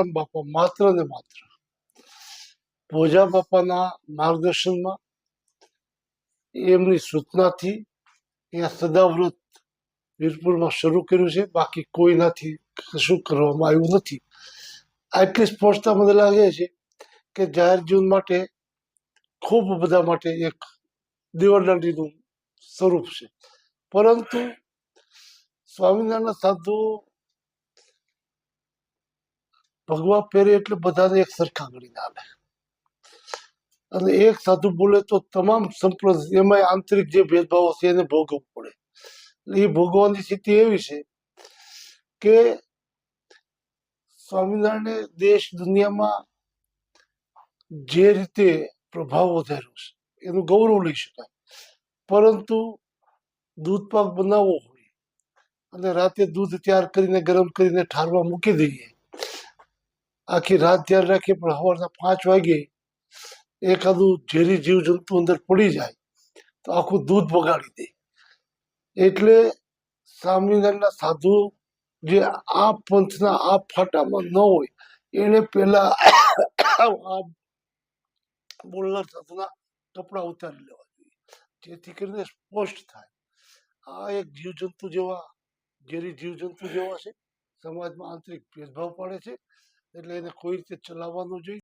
સદારામ બાપા માત્ર ને માત્ર ભોજા બાપાના માર્ગદર્શનમાં એમની સૂચનાથી અહીંયા સદાવ્રત વીરપુરમાં શરૂ કર્યું છે બાકી કોઈનાથી કશું કરવામાં આવ્યું નથી આટલી સ્પષ્ટતા મને લાગે છે કે જાહેર જીવન માટે ખૂબ બધા માટે એક દીવરદાંડીનું સ્વરૂપ છે પરંતુ સ્વામિનારાયણ સાધુ ભગવા પહેરે એટલે બધાને એક સરખા ગણીને આવે. અને એક સાધુ બોલે તો તમામ સંપ્રદાય એમાં આંતરિક જે ભેદભાવો છે એને ભોગવવું પડે. એ ભોગવવાની સ્થિતિ એવી છે કે સ્વામિનારાયણે દેશ દુનિયામાં જે રીતે પ્રભાવ વધાર્યો છે, એનું ગૌરવ લઈ શકાય. પરંતુ દૂધ પાક બનાવવો હોય અને રાતે દૂધ તૈયાર કરીને ગરમ કરીને ઠારવા મૂકી દઈએ આખી રાત ધ્યાન રાખીએ પણ સવારના પાંચ વાગે એકાદું ઝેરી જીવજંતુ અંદર પડી જાય, તો આખું દૂધ બગાડી દે. એટલે સ્વામિનારાયણના સાધુ જે આ પંથના આ ફાટામાં ન હોય એને આ બોલનાર સાધુના કપડા ઉતારી લેવા જોઈએ, જેથી કરીને સ્પષ્ટ થાય. આ એક જીવજંતુ જેવા, ઝેરી જીવજંતુ જેવા છે. સમાજમાં આંતરિક ભેદભાવ પાડે છે. એટલે એને કોઈ રીતે ચલાવવાનું જોઈએ.